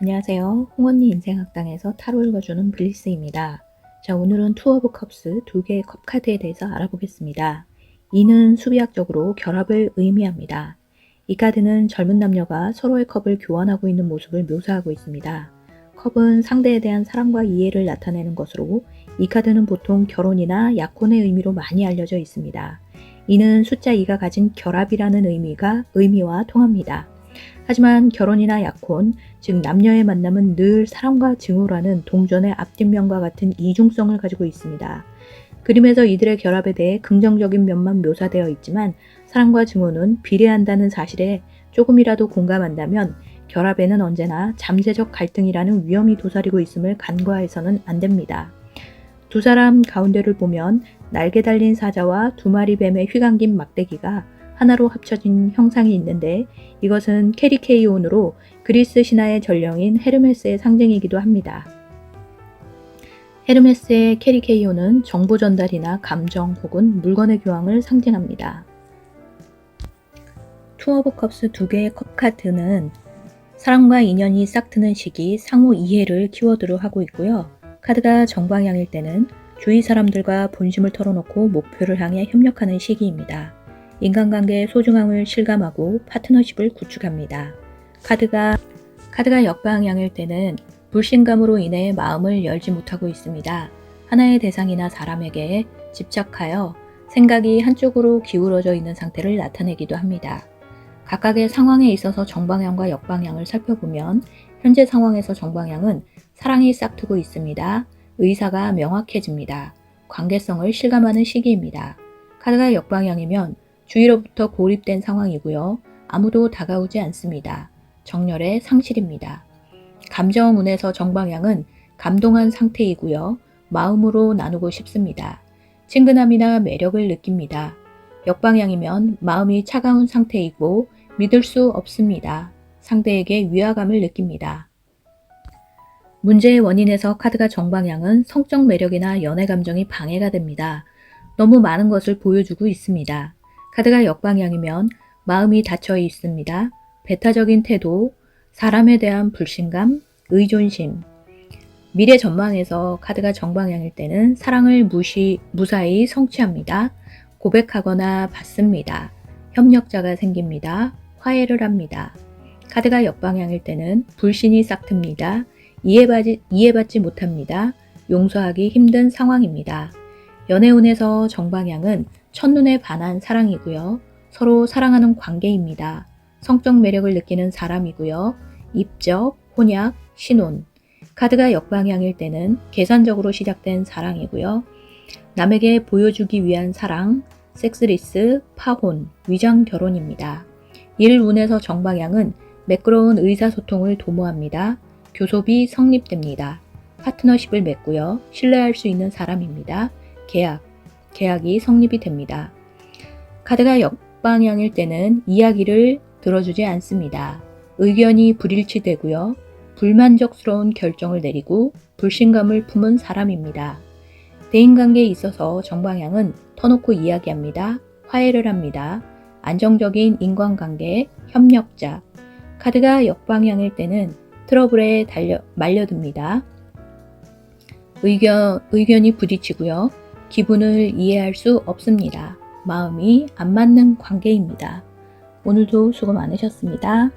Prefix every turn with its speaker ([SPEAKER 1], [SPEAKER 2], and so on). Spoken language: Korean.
[SPEAKER 1] 안녕하세요. 홍언니 인생학당에서 타로 읽어주는 블리스입니다. 자, 오늘은 투 오브 컵스 두 개의 컵 카드에 대해서 알아보겠습니다. 이는 수비학적으로 결합을 의미합니다. 이 카드는 젊은 남녀가 서로의 컵을 교환하고 있는 모습을 묘사하고 있습니다. 컵은 상대에 대한 사랑과 이해를 나타내는 것으로 이 카드는 보통 결혼이나 약혼의 의미로 많이 알려져 있습니다. 이는 숫자 2가 가진 결합이라는 의미가 의미와 통합니다. 하지만 결혼이나 약혼, 즉 남녀의 만남은 늘 사랑과 증오라는 동전의 앞뒷면과 같은 이중성을 가지고 있습니다. 그림에서 이들의 결합에 대해 긍정적인 면만 묘사되어 있지만 사랑과 증오는 비례한다는 사실에 조금이라도 공감한다면 결합에는 언제나 잠재적 갈등이라는 위험이 도사리고 있음을 간과해서는 안 됩니다. 두 사람 가운데를 보면 날개 달린 사자와 두 마리 뱀의 휘감긴 막대기가 하나로 합쳐진 형상이 있는데 이것은 캐리케이온으로 그리스 신화의 전령인 헤르메스의 상징이기도 합니다. 헤르메스의 캐리케이온은 정보 전달이나 감정 혹은 물건의 교환을 상징합니다. 투 오브 컵스 두 개의 컵 카드는 사랑과 인연이 싹트는 시기 상호 이해를 키워드로 하고 있고요. 카드가 정방향일 때는 주위 사람들과 본심을 털어놓고 목표를 향해 협력하는 시기입니다. 인간관계의 소중함을 실감하고 파트너십을 구축합니다. 카드가 카드가 역방향일 때는 불신감으로 인해 마음을 열지 못하고 있습니다. 하나의 대상이나 사람에게 집착하여 생각이 한쪽으로 기울어져 있는 상태를 나타내기도 합니다. 각각의 상황에 있어서 정방향과 역방향을 살펴보면 현재 상황에서 정방향은 사랑이 싹트고 있습니다. 의사가 명확해집니다. 관계성을 실감하는 시기입니다. 카드가 역방향이면 주위로부터 고립된 상황이고요. 아무도 다가오지 않습니다. 정렬의 상실입니다. 감정운에서 정방향은 감동한 상태이고요. 마음으로 나누고 싶습니다. 친근함이나 매력을 느낍니다. 역방향이면 마음이 차가운 상태이고 믿을 수 없습니다. 상대에게 위화감을 느낍니다. 문제의 원인에서 카드가 정방향은 성적 매력이나 연애 감정이 방해가 됩니다. 너무 많은 것을 보여주고 있습니다. 카드가 역방향이면 마음이 닫혀 있습니다. 배타적인 태도, 사람에 대한 불신감, 의존심. 미래 전망에서 카드가 정방향일 때는 사랑을 무시, 무사히 성취합니다. 고백하거나 받습니다. 협력자가 생깁니다. 화해를 합니다. 카드가 역방향일 때는 불신이 싹틉니다. 이해받지, 이해받지 못합니다. 용서하기 힘든 상황입니다. 연애운에서 정방향은 첫눈에 반한 사랑이고요. 서로 사랑하는 관계입니다. 성적 매력을 느끼는 사람이고요. 입적, 혼약, 신혼. 카드가 역방향일 때는 계산적으로 시작된 사랑이고요. 남에게 보여주기 위한 사랑, 섹스리스, 파혼, 위장 결혼입니다. 일운에서 정방향은 매끄러운 의사소통을 도모합니다. 교섭이 성립됩니다. 파트너십을 맺고요. 신뢰할 수 있는 사람입니다. 계약, 계약이 성립이 됩니다. 카드가 역방향일 때는 이야기를 들어주지 않습니다. 의견이 불일치되고요. 불만족스러운 결정을 내리고 불신감을 품은 사람입니다. 대인관계에 있어서 정방향은 터놓고 이야기합니다. 화해를 합니다. 안정적인 인간관계, 협력자. 카드가 역방향일 때는 트러블에 달려, 말려듭니다. 의견, 의견이 부딪히고요. 기분을 이해할 수 없습니다. 마음이 안 맞는 관계입니다. 오늘도 수고 많으셨습니다.